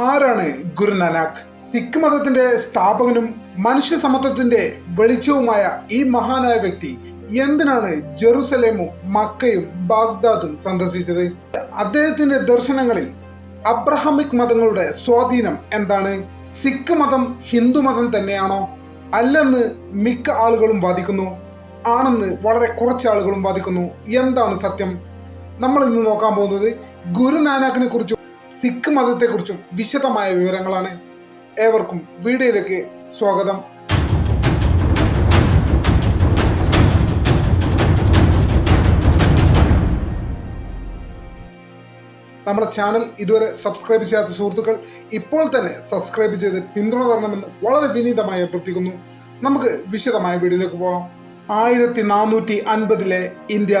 ആരാണ് ഗുരുനാനാക്ക് സിഖ് മതത്തിന്റെ സ്ഥാപകനും മനുഷ്യ സമത്വത്തിന്റെ വെളിച്ചവുമായ ഈ മഹാനായ വ്യക്തി എന്തിനാണ് ജെറുസലേമും മക്കയും ബാഗ്ദാദും സന്ദർശിച്ചത്? അദ്ദേഹത്തിന്റെ ദർശനങ്ങളിൽ അബ്രഹാമിക് മതങ്ങളുടെ സ്വാധീനം എന്താണ്? സിഖ് മതം ഹിന്ദു മതം തന്നെയാണോ? അല്ലെന്ന് മിക്ക ആളുകളും വാദിക്കുന്നു. ആണെന്ന് വളരെ കുറച്ച് ആളുകളും വാദിക്കുന്നു. എന്താണ് സത്യം? നമ്മൾ ഇന്ന് നോക്കാൻ പോകുന്നത് ഗുരുനാനാക്കിനെ കുറിച്ചും സിഖ് മതത്തെക്കുറിച്ചും വിശദമായ വിവരങ്ങളാണ് ഏവർക്കും വീഡിയോയിലേക്ക് സ്വാഗതം. നമ്മുടെ ചാനൽ ഇതുവരെ സബ്സ്ക്രൈബ് ചെയ്യാത്ത സുഹൃത്തുക്കൾ ഇപ്പോൾ തന്നെ സബ്സ്ക്രൈബ് ചെയ്ത് പിന്തുണ തരണമെന്ന് വളരെ വിനീതമായി അഭ്യർത്ഥിക്കുന്നു. നമുക്ക് വിശദമായ വീഡിയോയിലേക്ക് പോകാം. ആയിരത്തി നാനൂറ്റി അൻപതിലെ ഇന്ത്യ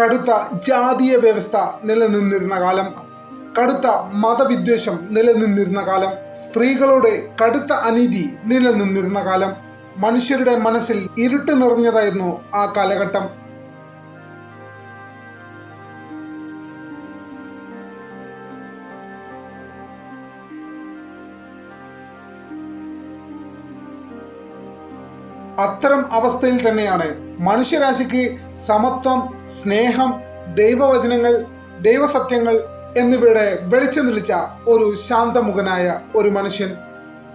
കടുത്ത ജാതീയ വ്യവസ്ഥ നിലനിന്നിരുന്ന കാലം. കടുത്ത മതവിദ്വേഷം നിലനിന്നിരുന്ന കാലം സ്ത്രീകളുടെ കടുത്ത അനീതി നിലനിന്നിരുന്ന കാലം മനുഷ്യരുടെ മനസ്സിൽ ഇരുട്ട് നിറഞ്ഞതായിരുന്നു ആ കാലഘട്ടം. അത്തരം അവസ്ഥയിൽ തന്നെയാണ് മനുഷ്യരാശിക്ക് സമത്വം സ്നേഹം ദൈവവചനങ്ങൾ ദൈവസത്യങ്ങൾ എന്നിവയുടെ വെളിച്ചം തെളിച്ച ഒരു ശാന്തമുഖനായ ഒരു മനുഷ്യൻ.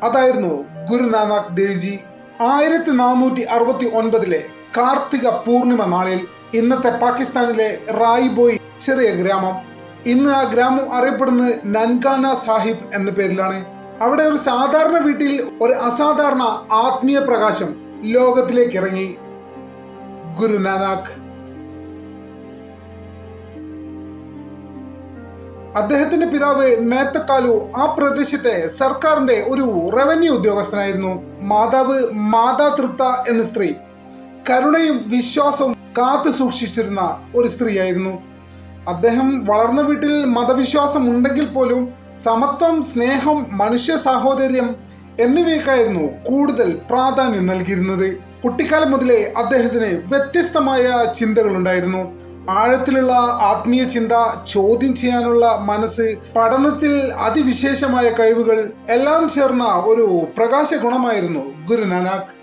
അതായിരുന്നു ഗുരുനാനാക്ക് ദേവ്ജി. ആയിരത്തി നാനൂറ്റി അറുപത്തി ഒൻപതിലെ കാർത്തിക പൂർണിമ നാളിൽ ഇന്നത്തെ പാകിസ്ഥാനിലെ റായ്ബോയ് ചെറിയ ഗ്രാമം. ഇന്ന് ആ ഗ്രാമം അറിയപ്പെടുന്നത് നൻകാന സാഹിബ് എന്ന പേരിലാണ്. അവിടെ ഒരു സാധാരണ വീട്ടിൽ ഒരു അസാധാരണ ആത്മീയ പ്രകാശം ലോകത്തിലേക്ക് ഇറങ്ങി. ഗുരുനാനാക്ക് അദ്ദേഹത്തിന്റെ പിതാവ് മേത്തക്കാലു ആ പ്രദേശത്തെ സർക്കാരിന്റെ ഒരു റവന്യൂ ഉദ്യോഗസ്ഥനായിരുന്നു. മാതാവ് മാതാ തൃപ്ത എന്ന സ്ത്രീ. കരുണയും വിശ്വാസവും കാത്തു സൂക്ഷിച്ചിരുന്ന ഒരു സ്ത്രീയായിരുന്നു. അദ്ദേഹം വളർന്ന വീട്ടിൽ മതവിശ്വാസം ഉണ്ടെങ്കിൽ പോലും സമത്വം സ്നേഹം മനുഷ്യ സാഹോദര്യം എന്നിവയ്ക്കായിരുന്നു കൂടുതൽ പ്രാധാന്യം നൽകിയിരുന്നത്. കുട്ടിക്കാലം മുതലേ അദ്ദേഹത്തിന് വ്യത്യസ്തമായ ചിന്തകൾ ഉണ്ടായിരുന്നു ആഴത്തിലുള്ള ആത്മീയ ചിന്ത ചോദ്യം ചെയ്യാനുള്ള മനസ്സ് പഠനത്തിൽ അതിവിശേഷമായ കഴിവുകൾ എല്ലാം ചേർന്ന ഒരു പ്രകാശ ഗുണമായിരുന്നു ഗുരുനാനാക്ക്.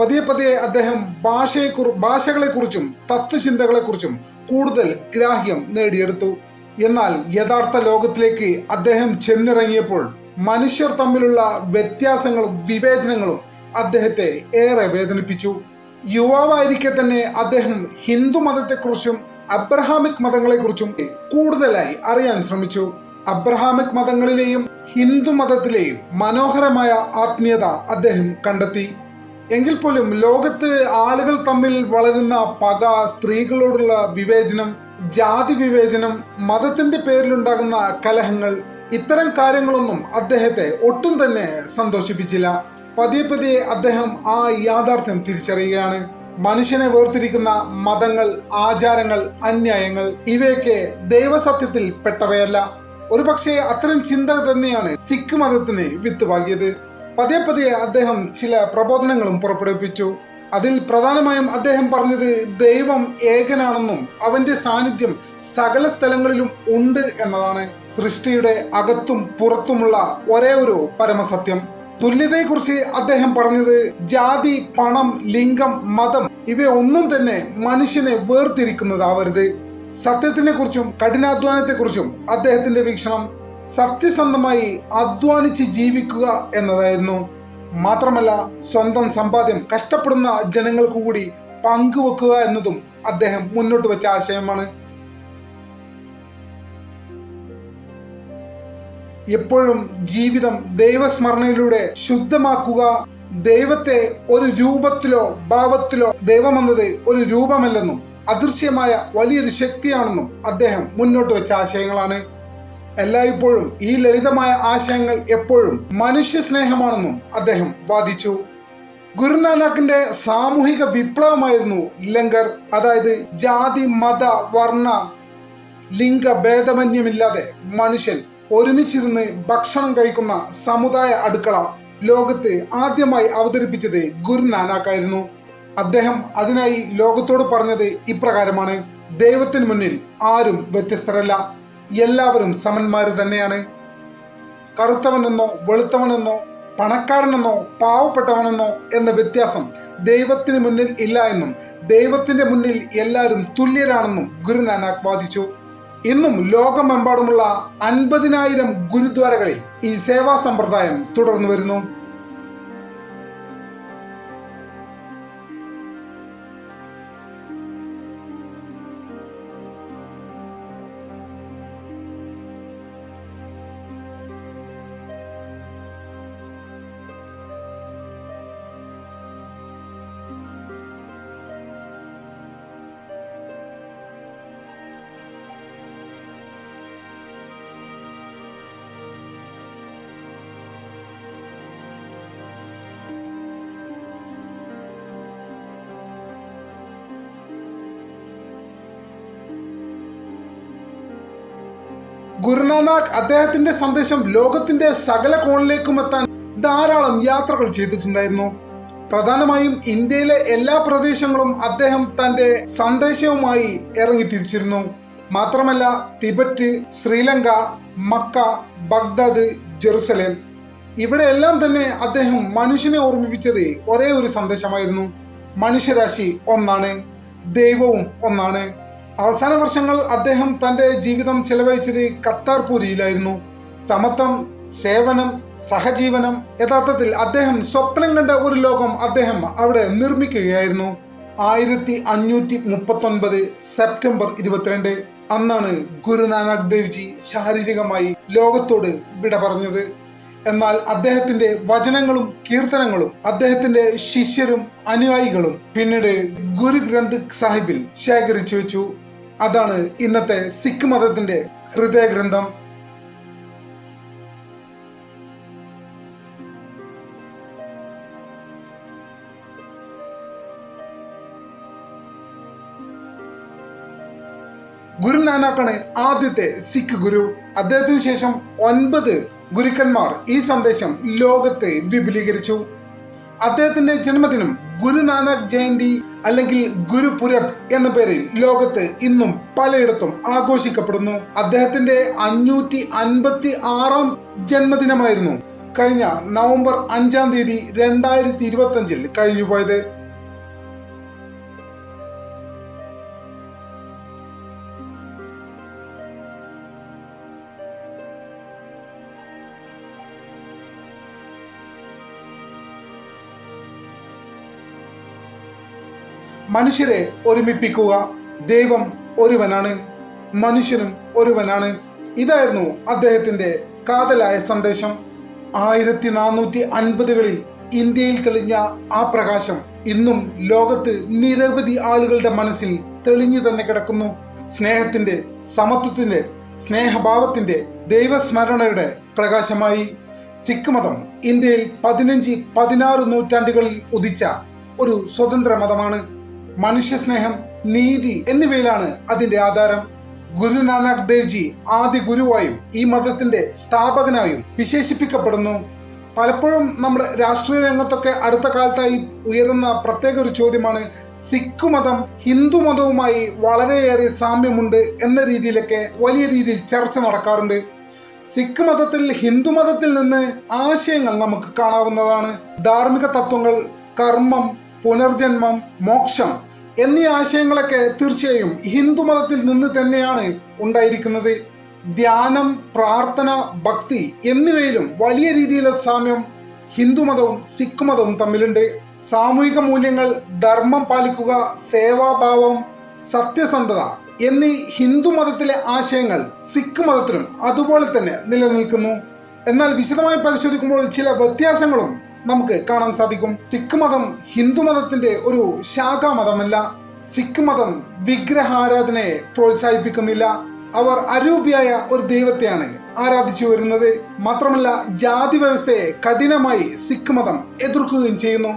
പതിയെ പതിയെ അദ്ദേഹം ഭാഷയെ ഭാഷകളെക്കുറിച്ചും തത്വചിന്തകളെക്കുറിച്ചും കൂടുതൽ ഗ്രാഹ്യം നേടിയെടുത്തു. എന്നാൽ യഥാർത്ഥ ലോകത്തിലേക്ക് അദ്ദേഹം ചെന്നിറങ്ങിയപ്പോൾ മനുഷ്യർ തമ്മിലുള്ള വ്യത്യാസങ്ങളും വിവേചനങ്ങളും അദ്ദേഹത്തെ ഏറെ വേദനിപ്പിച്ചു. യുവാവായിരിക്കെ തന്നെ അദ്ദേഹം ഹിന്ദു മതത്തെക്കുറിച്ചും അബ്രഹാമിക് മതങ്ങളെക്കുറിച്ചും കൂടുതലായി അറിയാൻ ശ്രമിച്ചു. അബ്രഹാമിക് മതങ്ങളിലെയും ഹിന്ദു മതത്തിലെയും മനോഹരമായ ആത്മീയത അദ്ദേഹം കണ്ടെത്തി. എങ്കിൽ പോലും ലോകത്ത് ആളുകൾ തമ്മിൽ വളരുന്ന പക സ്ത്രീകളോടുള്ള വിവേചനം ജാതി വിവേചനം മതത്തിന്റെ പേരിലുണ്ടാകുന്ന കലഹങ്ങൾ ഇത്തരം കാര്യങ്ങളൊന്നും അദ്ദേഹത്തെ ഒട്ടും തന്നെ സന്തോഷിപ്പിച്ചില്ല. പതിയെ പതിയെ അദ്ദേഹം ആ യാഥാർത്ഥ്യം തിരിച്ചറിയുകയാണ്. മനുഷ്യനെ വേർതിരിക്കുന്ന മതങ്ങൾ ആചാരങ്ങൾ അന്യായങ്ങൾ ഇവയൊക്കെ ദൈവസത്യത്തിൽ പെട്ടവയല്ല. ഒരുപക്ഷെ അത്തരം ചിന്ത തന്നെയാണ് സിഖ് മതത്തിന് വിത്തുപാകിയത് പതിയെ പതിയെ അദ്ദേഹം ചില പ്രബോധനങ്ങളും പുറപ്പെടുവിപ്പിച്ചു. അതിൽ പ്രധാനമായും അദ്ദേഹം പറഞ്ഞത് ദൈവം ഏകനാണെന്നും അവന്റെ സാന്നിധ്യം സകല സ്ഥലങ്ങളിലും ഉണ്ട് എന്നതാണ് സൃഷ്ടിയുടെ അകത്തും പുറത്തുമുള്ള ഒരേ ഒരു പരമസത്യം. തുല്യതയെക്കുറിച്ച് അദ്ദേഹം പറഞ്ഞത് ജാതി പണം ലിംഗം മതം ഇവയൊന്നും തന്നെ മനുഷ്യനെ വേർതിരിക്കുന്നതാവരുത്. സത്യത്തിനെ കുറിച്ചും കഠിനാധ്വാനത്തെക്കുറിച്ചും അദ്ദേഹത്തിന്റെ വീക്ഷണം സത്യസന്ധമായി അധ്വാനിച്ച് ജീവിക്കുക എന്നതായിരുന്നു. മാത്രമല്ല സ്വന്തം സമ്പാദ്യം കഷ്ടപ്പെടുന്ന ജനങ്ങൾക്ക് കൂടി പങ്കുവെക്കുക എന്നതും അദ്ദേഹം മുന്നോട്ട് വെച്ച ആശയമാണ്. എപ്പോഴും ജീവിതം ദൈവസ്മരണയിലൂടെ ശുദ്ധമാക്കുക ദൈവത്തെ ഒരു രൂപത്തിലോ ഭാവത്തിലോ ദൈവമെന്നത് ഒരു രൂപമല്ലെന്നും അദൃശ്യമായ വലിയൊരു ശക്തിയാണെന്നും അദ്ദേഹം മുന്നോട്ട് വെച്ച ആശയങ്ങളാണ്. എല്ലായ്പ്പോഴും ഈ ലളിതമായ ആശയങ്ങൾ എപ്പോഴും മനുഷ്യ സ്നേഹമാണെന്നും അദ്ദേഹം വാദിച്ചു. ഗുരുനാനാക്കിന്റെ സാമൂഹിക വിപ്ലവമായിരുന്നു ലങ്കർ അതായത് ജാതി മത വർണ ലിംഗ ഭേദമന്യമില്ലാതെ മനുഷ്യൻ ഒരുമിച്ചിരുന്ന് ഭക്ഷണം കഴിക്കുന്ന സമുദായ അടുക്കള ലോകത്ത് ആദ്യമായി അവതരിപ്പിച്ചത് ഗുരുനാനാക്കായിരുന്നു. അദ്ദേഹം അതിനായി ലോകത്തോട് പറഞ്ഞത് ഇപ്രകാരമാണ് ദൈവത്തിന് മുന്നിൽ ആരും വ്യത്യസ്തരല്ല. എല്ലാവരും സമന്മാർ തന്നെയാണ്. കറുത്തവനെന്നോ വെളുത്തവനെന്നോ പണക്കാരനെന്നോ പാവപ്പെട്ടവനെന്നോ എന്ന വ്യത്യാസം ദൈവത്തിന് മുന്നിൽ ഇല്ല എന്നും ദൈവത്തിന്റെ മുന്നിൽ എല്ലാവരും തുല്യരാണെന്നും ഗുരുനാനാക്ക് വാദിച്ചു. ഇന്നും ലോകമെമ്പാടുമുള്ള അൻപതിനായിരം ഗുരുദ്വാരകളിൽ ഈ സേവാ സമ്പ്രദായം തുടർന്നു വരുന്നു. ഗുരുനാനാക്ക് അദ്ദേഹത്തിന്റെ സന്ദേശം ലോകത്തിന്റെ സകല കോണിലേക്കും എത്താൻ ധാരാളം യാത്രകൾ ചെയ്തിട്ടുണ്ടായിരുന്നു. പ്രധാനമായും ഇന്ത്യയിലെ എല്ലാ പ്രദേശങ്ങളും അദ്ദേഹം തന്റെ സന്ദേശവുമായി ഇറങ്ങി തിരിച്ചിരുന്നു. മാത്രമല്ല Tibet Sri Lanka Mecca Baghdad Jerusalem. ഇവിടെയെല്ലാം തന്നെ അദ്ദേഹം മനുഷ്യനെ ഓർമ്മിപ്പിച്ചത് ഒരേ ഒരു സന്ദേശമായിരുന്നു. മനുഷ്യരാശി ഒന്നാണ് ദൈവവും ഒന്നാണ്. അവസാന വർഷങ്ങൾ അദ്ദേഹം തന്റെ ജീവിതം ചെലവഴിച്ചത് കത്താർപൂരിയിലായിരുന്നു സമത്വം സേവനം സഹജീവനം യഥാർത്ഥത്തിൽ അദ്ദേഹം സ്വപ്നം കണ്ട ഒരു ലോകം അദ്ദേഹം അവിടെ നിർമ്മിക്കുകയായിരുന്നു. ആയിരത്തി അഞ്ഞൂറ്റി മുപ്പത്തി ഒൻപത് സെപ്റ്റംബർ ഇരുപത്തിരണ്ട് അന്നാണ് ഗുരുനാനക് ദേവ്ജി ശാരീരികമായി ലോകത്തോട് വിട പറഞ്ഞത്. എന്നാൽ അദ്ദേഹത്തിന്റെ വചനങ്ങളും കീർത്തനങ്ങളും അദ്ദേഹത്തിന്റെ ശിഷ്യരും അനുയായികളും പിന്നീട് ഗുരു ഗ്രന്ഥ് സാഹിബിൽ ശേഖരിച്ചു വെച്ചു. അതാണ് ഇന്നത്തെ സിഖ് മതത്തിന്റെ ഹൃദയഗ്രന്ഥം. ഗുരുനാനാക്കാണ് ആദ്യത്തെ സിഖ് ഗുരു. അദ്ദേഹത്തിന് ശേഷം ഒൻപത് ഗുരുക്കന്മാർ ഈ സന്ദേശം ലോകത്തെ വിപുലീകരിച്ചു. അദ്ദേഹത്തിന്റെ ജന്മദിനം ഗുരുനാനക് ജയന്തി അല്ലെങ്കിൽ ഗുരുപുരബ് എന്ന പേരിൽ ലോകത്ത് ഇന്നും പലയിടത്തും ആഘോഷിക്കപ്പെടുന്നു. അദ്ദേഹത്തിന്റെ അഞ്ഞൂറ്റി അൻപത്തി ആറാം ജന്മദിനമായിരുന്നു കഴിഞ്ഞ നവംബർ അഞ്ചാം തീയതി രണ്ടായിരത്തി ഇരുപത്തി അഞ്ചിൽ കഴിഞ്ഞുപോയത്. മനുഷ്യരെ ഒരുമിപ്പിക്കുക. ദൈവം ഒരുവനാണ്. മനുഷ്യനും ഒരുവനാണ്. ഇതായിരുന്നു അദ്ദേഹത്തിന്റെ കാതലായ സന്ദേശം. ആയിരത്തി നാനൂറ്റി അൻപതുകളിൽ ഇന്ത്യയിൽ തെളിഞ്ഞ ആ പ്രകാശം ഇന്നും ലോകത്ത് നിരവധി ആളുകളുടെ മനസ്സിൽ തെളിഞ്ഞു തന്നെ കിടക്കുന്നു. സ്നേഹത്തിന്റെ സമത്വത്തിന്റെ സ്നേഹഭാവത്തിന്റെ ദൈവസ്മരണയുടെ പ്രകാശമായി. സിഖ് മതം ഇന്ത്യയിൽ പതിനഞ്ച് പതിനാറ് നൂറ്റാണ്ടുകളിൽ ഉദിച്ച ഒരു സ്വതന്ത്ര മതമാണ്. മനുഷ്യസ്നേഹം നീതി എന്നിവയിലാണ് അതിന്റെ ആധാരം. ഗുരുനാനാക് ദേവ് ജി ആദ്യ ഗുരുവായും ഈ മതത്തിന്റെ സ്ഥാപകനായും വിശേഷിപ്പിക്കപ്പെടുന്നു. പലപ്പോഴും നമ്മുടെ രാഷ്ട്രീയ രംഗത്തൊക്കെ അടുത്ത കാലത്തായി ഉയരുന്ന പ്രത്യേക ഒരു ചോദ്യമാണ് സിഖ് മതം ഹിന്ദു മതവുമായി വളരെയേറെ സാമ്യമുണ്ട് എന്ന രീതിയിലൊക്കെ വലിയ രീതിയിൽ ചർച്ച നടക്കാറുണ്ട്. സിഖ് മതത്തിൽ ഹിന്ദു മതത്തിൽ നിന്ന് ആശയങ്ങൾ നമുക്ക് കാണാവുന്നതാണ്. ധാർമ്മിക തത്വങ്ങൾ കർമ്മം പുനർജന്മം മോക്ഷം എന്നീ ആശയങ്ങളൊക്കെ തീർച്ചയായും ഹിന്ദു മതത്തിൽ നിന്ന് തന്നെയാണ് ഉണ്ടായിരിക്കുന്നത്. ധ്യാനം പ്രാർത്ഥന ഭക്തി എന്നിവയിലും വലിയ രീതിയിലെ സാമ്യം ഹിന്ദു മതവും സിഖ് മതവും തമ്മിലുണ്ട്. സാമൂഹിക മൂല്യങ്ങൾ ധർമ്മം പാലിക്കുക സേവാഭാവം സത്യസന്ധത എന്നീ ഹിന്ദു മതത്തിലെ ആശയങ്ങൾ സിഖ് മതത്തിലും അതുപോലെ തന്നെ നിലനിൽക്കുന്നു. എന്നാൽ വിശദമായി പരിശോധിക്കുമ്പോൾ ചില വ്യത്യാസങ്ങളും നമുക്ക് കാണാൻ സാധിക്കും. സിഖ് മതം ഹിന്ദുമതത്തിന്റെ ഒരു ശാഖാ മതമല്ല. സിഖ് മതം വിഗ്രഹാരാധനയെ പ്രോത്സാഹിപ്പിക്കുന്നില്ല. അവർ അരൂപിയായ ഒരു ദൈവത്തെയാണ് ആരാധിച്ചു വരുന്നത്. മാത്രമല്ല ജാതി വ്യവസ്ഥയെ കഠിനമായി സിഖ് മതം എതിർക്കുകയും ചെയ്യുന്നു.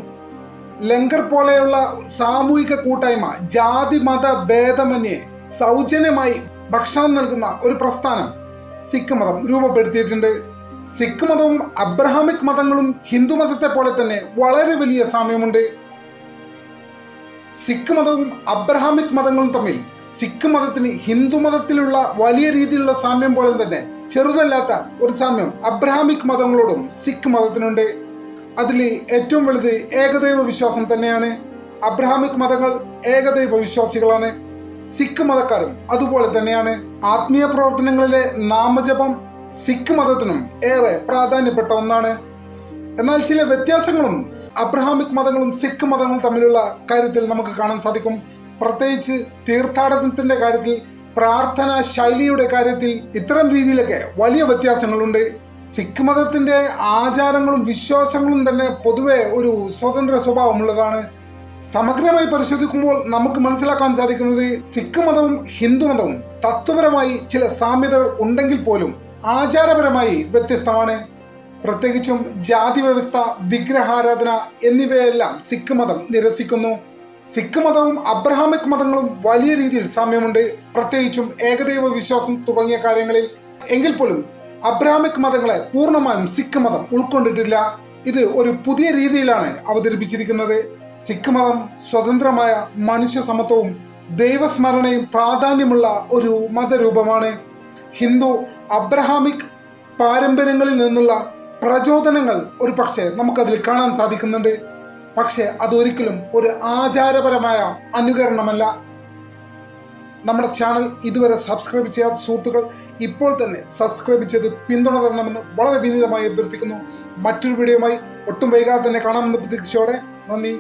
ലങ്കർ പോലെയുള്ള സാമൂഹിക കൂട്ടായ്മ ജാതി മത ഭേദമന്യേ സൗജന്യമായി ഭക്ഷണം നൽകുന്ന ഒരു പ്രസ്ഥാനം സിഖ് മതം രൂപപ്പെടുത്തിയിട്ടുണ്ട്. സിഖ് മതവും അബ്രഹാമിക് മതങ്ങളും ഹിന്ദു മതത്തെ പോലെ തന്നെ വളരെ വലിയ സാമ്യമുണ്ട്. സിഖ് മതവും അബ്രഹാമിക് മതങ്ങളും തമ്മിൽ സിഖ് മതത്തിന് ഹിന്ദു മതത്തിലുള്ള വലിയ രീതിയിലുള്ള സാമ്യം പോലെ തന്നെ ചെറുതല്ലാത്ത ഒരു സാമ്യം അബ്രഹാമിക് മതങ്ങളോടും സിഖ് മതത്തിനുണ്ട്. അതിൽ ഏറ്റവും വലുത് ഏകദൈവ വിശ്വാസം തന്നെയാണ്. അബ്രഹാമിക് മതങ്ങൾ ഏകദൈവ വിശ്വാസികളാണ്. സിഖ് മതക്കാരും അതുപോലെ തന്നെയാണ്. ആത്മീയ പ്രവർത്തനങ്ങളിലെ നാമജപം സിഖ് മതത്തിനും ഏറെ പ്രാധാന്യപ്പെട്ട ഒന്നാണ്. എന്നാൽ ചില വ്യത്യാസങ്ങളും അബ്രഹാമിക് മതങ്ങളും സിഖ് മതങ്ങളും തമ്മിലുള്ള കാര്യത്തിൽ നമുക്ക് കാണാൻ സാധിക്കും. പ്രത്യേകിച്ച് തീർത്ഥാടനത്തിന്റെ കാര്യത്തിൽ പ്രാർത്ഥന ശൈലിയുടെ കാര്യത്തിൽ ഇത്തരം രീതിയിലൊക്കെ വലിയ വ്യത്യാസങ്ങളുണ്ട്. സിഖ് മതത്തിന്റെ ആചാരങ്ങളും വിശ്വാസങ്ങളും തന്നെ പൊതുവെ ഒരു സ്വതന്ത്ര സ്വഭാവമുള്ളതാണ്. സമഗ്രമായി പരിശോധിക്കുമ്പോൾ നമുക്ക് മനസ്സിലാക്കാൻ സാധിക്കുന്നത് സിഖ് മതവും ഹിന്ദു മതവും തത്വപരമായി ചില സാമ്യതകൾ ഉണ്ടെങ്കിൽ പോലും ആചാരപരമായി വ്യത്യസ്തമാണ്. പ്രത്യേകിച്ചും ജാതി വ്യവസ്ഥ വിഗ്രഹാരാധന എന്നിവയെല്ലാം സിഖ് മതം നിരസിക്കുന്നു. സിഖ് മതവും അബ്രഹാമിക് മതങ്ങളും വലിയ രീതിയിൽ സാമ്യമുണ്ട്. പ്രത്യേകിച്ചും ഏകദൈവ വിശ്വാസം തുടങ്ങിയ കാര്യങ്ങളിൽ എങ്കിൽ പോലും അബ്രഹാമിക് മതങ്ങളെ പൂർണമായും സിഖ് മതം ഉൾക്കൊണ്ടിട്ടില്ല. ഇത് ഒരു പുതിയ രീതിയിലാണ് അവതരിപ്പിച്ചിരിക്കുന്നത്. സിഖ് മതം സ്വതന്ത്രമായ മനുഷ്യ സമത്വവും ദൈവസ്മരണയും പ്രാധാന്യമുള്ള ഒരു മതരൂപമാണ്. ഹിന്ദു അബ്രഹാമിക് പാരമ്പര്യങ്ങളിൽ നിന്നുള്ള പ്രചോദനങ്ങൾ ഒരു പക്ഷേ നമുക്കതിൽ കാണാൻ സാധിക്കുന്നുണ്ട്. പക്ഷേ അതൊരിക്കലും ഒരു ആചാരപരമായ അനുകരണമല്ല. നമ്മുടെ ചാനൽ ഇതുവരെ സബ്സ്ക്രൈബ് ചെയ്യാത്ത സുഹൃത്തുക്കൾ ഇപ്പോൾ തന്നെ സബ്സ്ക്രൈബ് ചെയ്ത് പിന്തുണ തരണമെന്ന് വളരെ വിനീതമായി അഭ്യർത്ഥിക്കുന്നു. മറ്റൊരു വീഡിയോയുമായി ഒട്ടും വൈകാതെ തന്നെ കാണാമെന്ന് പ്രതീക്ഷയോടെ നന്ദി.